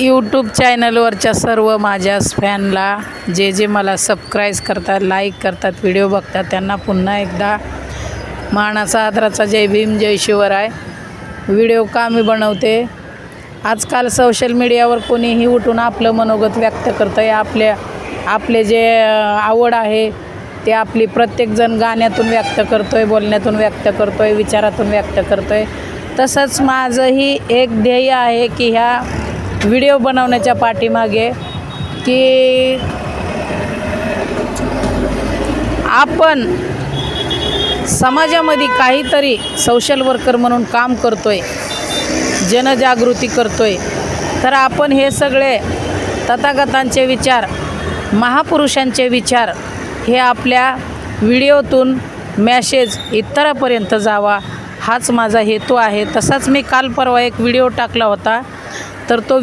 YouTube चॅनलवरच्या सर्व माझ्या फॅनला जे जे मला सबस्क्राईब करतात लाईक करतात व्हिडिओ बघतात त्यांना पुन्हा एकदा मानाचा आदराचा जय भीम जय शिवराय. व्हिडिओ का मी बनवते? आजकाल सोशल मीडियावर कोणीही उठून आपलं मनोगत व्यक्त करतं आहे आपल्या आपले जे आवड आहे ते आपली प्रत्येकजण गाण्यातून व्यक्त करतो आहे बोलण्यातून व्यक्त करतो आहे विचारातून व्यक्त करतो आहे तसंच माझंही एक ध्येय आहे की ह्या व्हिडिओ बनवण्याच्या पाठीमागे की आपण समाजामध्ये काहीतरी सोशल वर्कर म्हणून काम करतो आहे जनजागृती करतो आहे तर आपण हे सगळे तथागतांचे विचार महापुरुषांचे विचार हे आपल्या व्हिडिओतून मॅसेज इतरापर्यंत जावा हाच माझा हेतू आहे. तसाच मी काल परवा एक व्हिडिओ टाकला होता तर तो